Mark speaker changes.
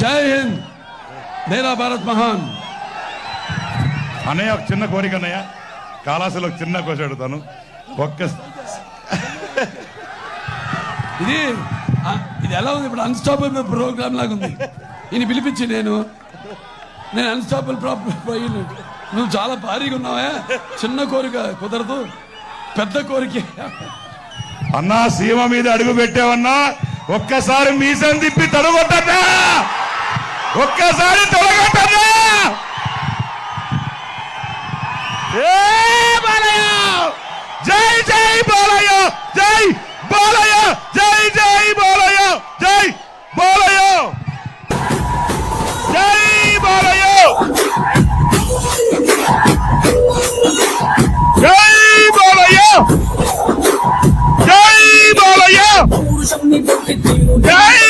Speaker 1: జై హింద్. మేరా భారత్ మహాన్.
Speaker 2: అన్నయ్య ఒక చిన్న కోరిక అన్నయ్య. కాళాసులో ఒక చిన్న కోరిక అడుగుతాను. ఒక్క
Speaker 1: ఇది ఇది ఎలా ఉంది? ఇప్పుడు అన్స్టాపబుల్ ప్రోగ్రామ్ లాగా ఉంది ఈయన పిలిపించి నేను. నేను అన్స్టాపబుల్ పోయి నువ్వు చాలా భారీగా ఉన్నావే. చిన్న కోరిక కుదరదు. పెద్ద కోరిక.
Speaker 2: అన్నా సీమ మీద అడుగు పెట్టావన్నా ఒక్కసారి మీసం తిప్పి తొడగొట్టన్నా. ఒక్కసారి తొడగొట్టన్నా. జై జై బాలయ్య! జై జై బాలయ్య జై